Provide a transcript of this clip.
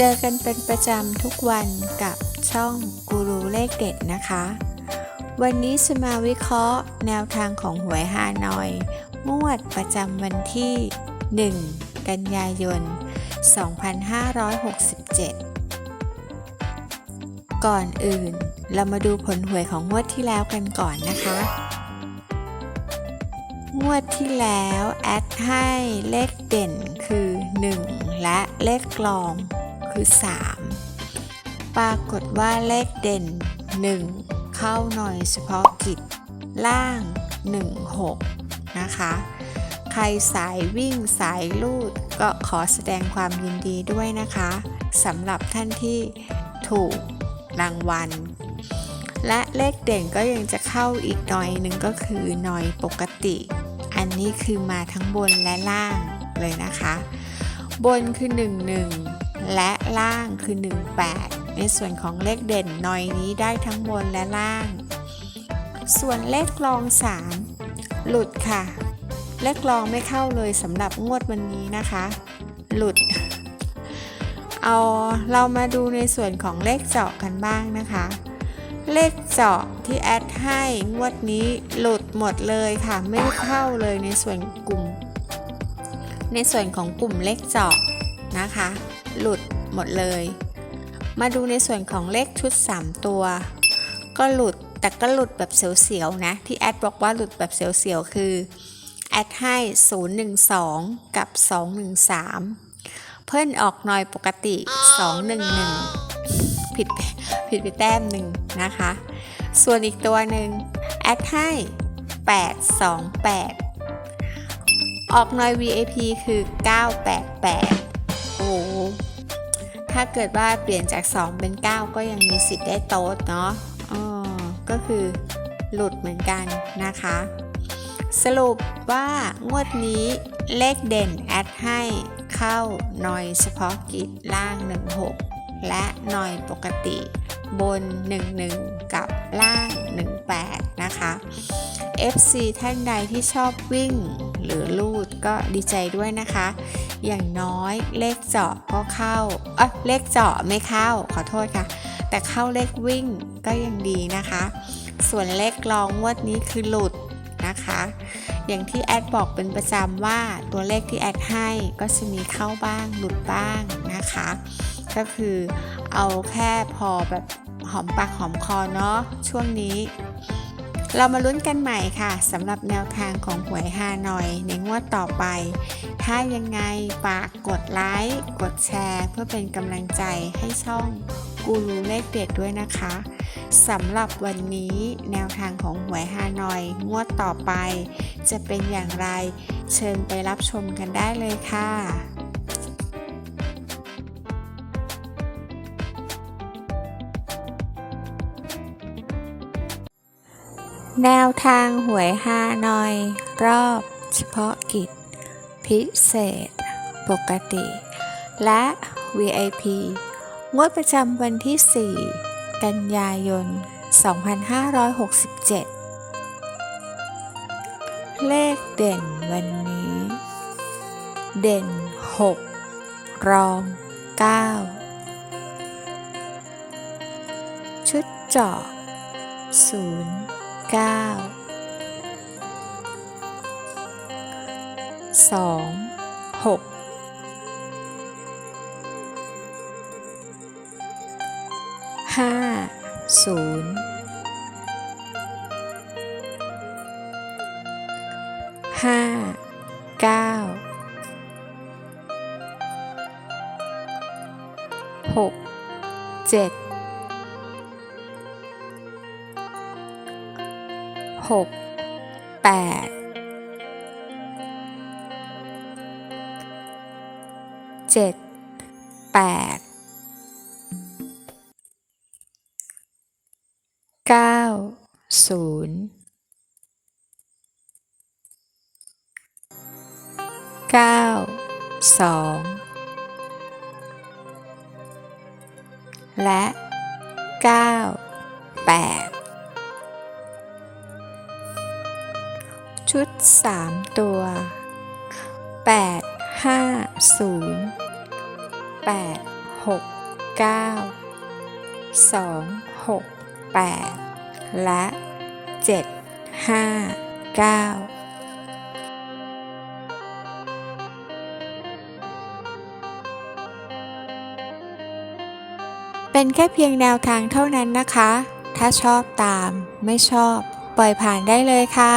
เจอกันเป็นประจำทุกวันกับช่องกูรูเลขเด็ดนะคะ วันนี้จะมาวิเคราะห์แนวทางของหวยฮานอย งวดประจำวันที่ 1 กันยายน 2567 ก่อนอื่นเรามาดูผลหวยของงวดที่แล้วกันก่อนนะคะ งวดที่แล้วแอดให้เลขเด่นคือ 1 และเลขกลอง คือ 3 ปรากฏว่าเลขเด่น 1 เข้าหน่อยเฉพาะกิจ ล่าง 16 นะคะ ใครสายวิ่งสายลูดก็ขอแสดงความยินดีด้วยนะคะสำหรับท่านที่ถูกรางวัล และเลขเด่นก็ยังจะเข้าอีกหน่อยหนึ่งก็คือหน่อยปกติ อันนี้คือมาทั้งบนและล่างเลยนะคะ บนคือ 11 และล่างคือ 18 ในส่วนของเลขเด่นหน่อยนี้ได้ทั้งบนและล่าง ส่วนเลขกลอง 3 หลุดค่ะ เลขกลองไม่เข้าเลยสำหรับงวดวันนี้นะคะ หลุด เอาเรามาดูในส่วนของเลขเจาะกันบ้างนะคะ เลขเจาะที่แอดให้งวดนี้หลุดหมดเลยค่ะไม่เข้าเลยในส่วนกลุ่ม ในส่วนของกลุ่มเลขเจาะนะคะ หลุดหมดเลย มาดูในส่วนของเลขชุด 3 ตัว ก็หลุดแต่ก็หลุดแบบเสียวๆนะ ที่แอดบอกว่าหลุดแบบเสียวๆคือแอดให้ 012 กับ 213 เพิ่นออกหน่อยปกติ 211 ผิดผิดไปแต้มหนึ่งนะคะ ส่วนอีกตัวหนึ่งแอดให้ 828 ออกหน่อย VAP คือ 988 โอ้โหถ้าเกิดว่าเปลี่ยนจาก 2 เป็น 9 ก็ยังมีสิทธิ์ได้โต๊ดเนาะอ๋อก็คือหลุดเหมือนกันนะคะ สรุปว่างวดนี้เลขเด่นแอดให้เข้าหน่อยเฉพาะกิจล่าง 16 และหน่อยปกติบน 11 กับล่าง 18 นะคะ FC ท่านใดที่ชอบวิ่งหรือลูดก็ดีใจด้วยนะคะ อย่างน้อยเลขเจาะก็เข้าเอ้ยเลขเจาะไม่เข้าขอโทษค่ะ แต่เข้าเลขวิ่งก็ยังดีนะคะ ส่วนเลขลองงวดนี้คือหลุดนะคะ อย่างที่แอดบอกเป็นประจำว่าตัวเลขที่แอดให้ก็จะมีเข้าบ้างหลุดบ้างนะคะ ก็คือเอาแค่พอแบบหอมปากหอมคอเนาะช่วงนี้ เรามาลุ้นกันใหม่ค่ะสำหรับแนวทางของหวยฮานอยในงวดต่อไป ถ้ายังไงฝากกดไลค์กดแชร์ เพื่อเป็นกำลังใจให้ช่องกูรูเลขเด็ดด้วยนะคะสำหรับวันนี้แนวทางของหวยฮานอยงวดต่อไป จะเป็นอย่างไร เชิญไปรับชมกันได้เลยค่ะ แนวทางหวยฮานอย รอบเฉพาะกิจ พิเศษ ปกติ และ VIP งวดประจำวันที่ 4 กันยายน 2567 เลขเด่นวันนี้ เด่น 6 รอง 9 ชุดเจาะ0เก้า สองหกห้าศูนย์ห้าเก้าหกเจ็ด 6 8 7 8 9 0 9 2 และ 9 8 ชุดสามตัวแปดห้าศูนย์แปดหกเก้าสองหกแปดและเจ็ดห้าเก้าเป็นแค่เพียงแนวทางเท่านั้นนะคะ ถ้าชอบตาม ไม่ชอบ ปล่อยผ่านได้เลยค่ะ